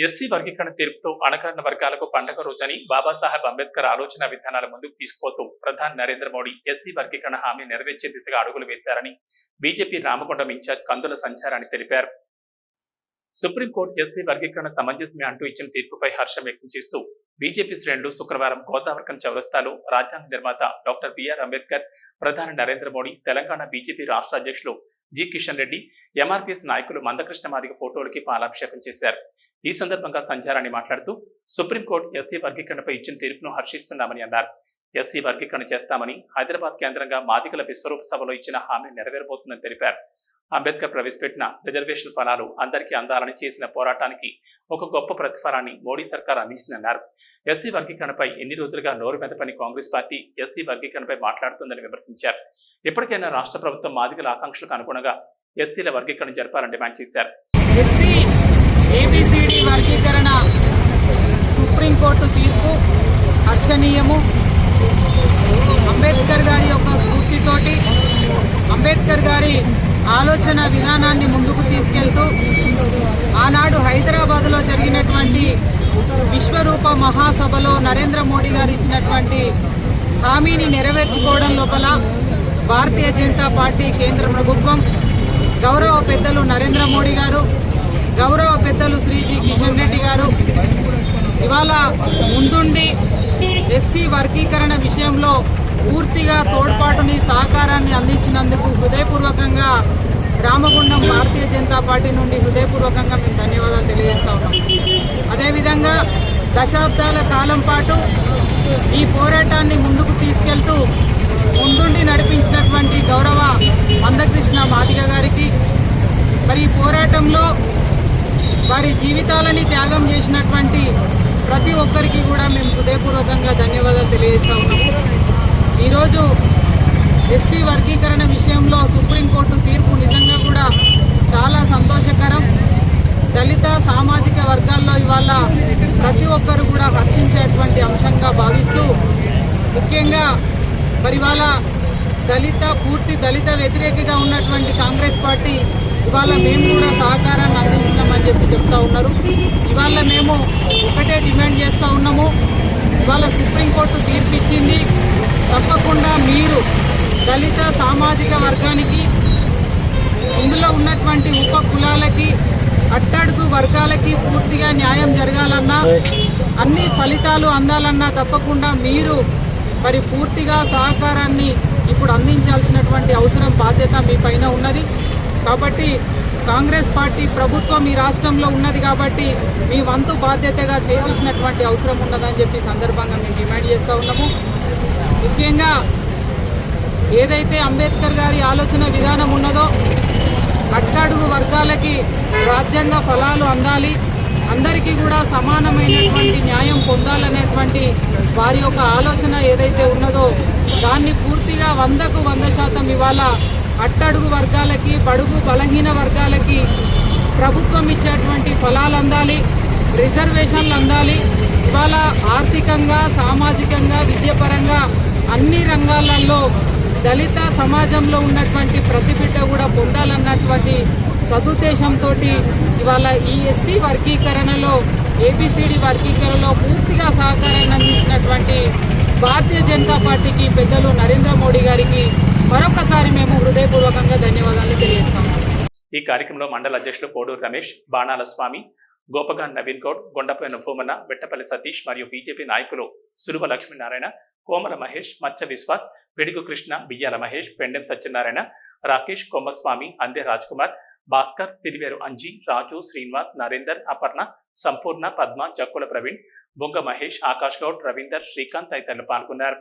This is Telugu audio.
ఎస్సీ వర్గీకరణ తీర్పుతో అణగారిన వర్గాలకు పండగ రోజని బాబాసాహెబ్ అంబేద్కర్ ఆలోచన విధానాల ముందుకు తీసుకుపోతూ ప్రధాని నరేంద్ర మోడీ ఎస్సీ వర్గీకరణ హామీ నెరవేర్చే దిశగా అడుగులు వేశారని బీజేపీ రామగుండం ఇన్ఛార్జ్ కందుల సంచారాన్ని తెలిపారు. సుప్రీంకోర్టు ఎస్సీ వర్గీకరణ సమంజసమే అంటూ ఇచ్చిన తీర్పుపై హర్షం వ్యక్తం చేస్తూ బీజేపీ శ్రేణులు శుక్రవారం గోదావరికం చౌరస్తాలో రాజ్యాంగ నిర్మాత డాక్టర్ బిఆర్ అంబేద్కర్ ప్రధాని నరేంద్ర మోడీ తెలంగాణ బీజేపీ రాష్ట్ర అధ్యక్షులు జి కిషన్ రెడ్డి ఎంఆర్పీఎస్ నాయకులు మందకృష్ణ మాదిగ ఫోటోలకి పాలాభిషేకం చేశారు. ఈ సందర్భంగా సంచారాన్ని మాట్లాడుతూ సుప్రీంకోర్టు ఎస్సీ వర్గీకరణపై ఇచ్చిన తీర్పును హర్షిస్తున్నామని అన్నారు. ఎస్సీ వర్గీకరణ చేస్తామని హైదరాబాద్ కేంద్రంగా మాదిగల విశ్వరూప సభలో ఇచ్చిన హామీ నెరవేరబోతుందని తెలిపారు. అంబేద్కర్ ప్రవేశపెట్టిన రిజర్వేషన్ ఫలాలు అందరికీ అందాలని చేసిన పోరాటానికి ఒక గొప్ప ప్రతిఫలాన్ని మోడీ సర్కార్ అందించిందన్నారు. ఎస్సీ వర్గీకరణపై ఎన్ని రోజులుగా నోరు మెదపని కాంగ్రెస్ పార్టీ ఎస్సీ వర్గీకరణపై మాట్లాడుతుందని విమర్శించారు. ఇప్పటికైనా రాష్ట్ర ప్రభుత్వం మాదిగల ఆకాంక్షలకు అనుగుణంగా ఎస్సీల వర్గీకరణ జరపాలని డిమాండ్ చేశారు. ఎస్సీ వర్గీకరణ సుప్రీంకోర్టు తీర్పు హర్షణీయము అంబేద్కర్ గారి యొక్క స్ఫూర్తితోటి అంబేద్కర్ గారి ఆలోచన విధానాన్ని ముందుకు తీసుకెళ్తూ ఆనాడు హైదరాబాద్లో జరిగినటువంటి విశ్వరూప మహాసభలో నరేంద్ర మోడీ గారు ఇచ్చినటువంటి హామీని నెరవేర్చుకోవడం లోపల భారతీయ జనతా పార్టీ కేంద్ర ప్రభుత్వం గౌరవ పెద్దలు నరేంద్ర మోడీ గారు గౌరవ పెద్దలు శ్రీజీ కిషన్ రెడ్డి గారు ఇవాళ ముందుండి ఎస్సీ వర్గీకరణ విషయంలో పూర్తిగా తోడ్పాటుని సహకారాన్ని అందించినందుకు హృదయపూర్వకంగా రామగుండం భారతీయ జనతా పార్టీ నుండి హృదయపూర్వకంగా మేము ధన్యవాదాలు తెలియజేస్తా ఉన్నాం. అదేవిధంగా దశాబ్దాల కాలం పాటు ఈ పోరాటాన్ని ముందుకు తీసుకెళ్తూ ముందుండి నడిపించినటువంటి గౌరవ మందకృష్ణ మాదిగ గారికి మరి ఈ పోరాటంలో వారి జీవితాలని త్యాగం చేసినటువంటి ప్రతి ఒక్కరికి కూడా మేము హృదయపూర్వకంగా ధన్యవాదాలు తెలియజేస్తా ఉన్నాము ఈరోజు ఎస్సీ వర్గీకరణ విషయంలో సుప్రీంకోర్టు తీర్పు నిజంగా కూడా చాలా సంతోషకరం. దళిత సామాజిక వర్గాల్లో ఇవాళ ప్రతి ఒక్కరు కూడా హర్షించేటువంటి అంశంగా భావిస్తూ ముఖ్యంగా మరి ఇవాళ దళిత పూర్తి దళిత వ్యతిరేకగా ఉన్నటువంటి కాంగ్రెస్ పార్టీ ఇవాళ మేము కూడా సహకారాన్ని అందించినామని చెప్పి చెప్తా ఉన్నారు. ఇవాళ మేము ఒకటే డిమాండ్ చేస్తూ ఉన్నాము. ఇవాళ సుప్రీంకోర్టు తీర్పు ఇచ్చింది తప్పకుండా మీరు దళిత సామాజిక వర్గానికి ఇందులో ఉన్నటువంటి ఉప కులాలకి అట్టడుగు వర్గాలకి పూర్తిగా న్యాయం జరగాలన్నా అన్ని ఫలితాలు అందాలన్నా తప్పకుండా మీరు మరి పూర్తిగా సహకారాన్ని ఇప్పుడు అందించాల్సినటువంటి అవసరం బాధ్యత మీ పైన ఉన్నది. కాబట్టి కాంగ్రెస్ పార్టీ ప్రభుత్వం ఈ రాష్ట్రంలో ఉన్నది కాబట్టి మీ వంతు బాధ్యతగా చేయాల్సినటువంటి అవసరం ఉన్నదని చెప్పి సందర్భంగా మేము డిమాండ్ చేస్తూ ఉన్నాము. ముఖ్యంగా ఏదైతే అంబేద్కర్ గారి ఆలోచన విధానం ఉన్నదో అట్టడుగు వర్గాలకి రాజ్యాంగ ఫలాలు అందాలి అందరికీ కూడా సమానమైనటువంటి న్యాయం పొందాలనేటువంటి వారి యొక్క ఆలోచన ఏదైతే ఉన్నదో దాన్ని పూర్తిగా వందకు వంద శాతం ఇవాళ అట్టడుగు వర్గాలకి బడుగు బలహీన వర్గాలకి ప్రభుత్వం ఇచ్చేటువంటి ఫలాలు అందాలి రిజర్వేషన్లు అందాలి. ఇవాళ ఆర్థికంగా సామాజికంగా విద్యపరంగా అన్ని రంగాలలో దళిత సమాజంలో ఉన్నటువంటి ప్రతి బిడ్డ కూడా పొందాలన్నటువంటి సదుద్దేశంతో ఇవాళ ఈ ఎస్సీ వర్గీకరణలో ఏబిసిడి వర్గీకరణలో పూర్తిగా సహకారాన్ని అందించినటువంటి భారతీయ జనతా పార్టీకి పెద్దలు నరేంద్ర మోడీ గారికి మరొకసారి మేము హృదయపూర్వకంగా ధన్యవాదాలు తెలియజేస్తాము ఈ కార్యక్రమంలో మండల అధ్యక్షులు పోడూరు రమేష్ బాణాల స్వామి గోపగాన్ నవీన్ గౌడ్ గొండపోయిన భూమన్న వెట్టపల్లి సతీష్ మరియు బీజేపీ నాయకులు సురువ లక్ష్మీనారాయణ కోమల మహేష్ మచ్చ విశ్వాస్ పిడుగు కృష్ణ బియ్యాల మహేష్ పెండెం సత్యనారాయణ రాకేష్ కొమ్మస్వామి అందే రాజ్ కుమార్ భాస్కర్ సిరివేరు అంజీ రాజు శ్రీనివాస్ నరేందర్ అపర్ణ సంపూర్ణ పద్మ జక్కుల ప్రవీణ్ బొంగ మహేష్ ఆకాష్ గౌడ్ రవీందర్ శ్రీకాంత్ తదితరులు పాల్గొన్నారు.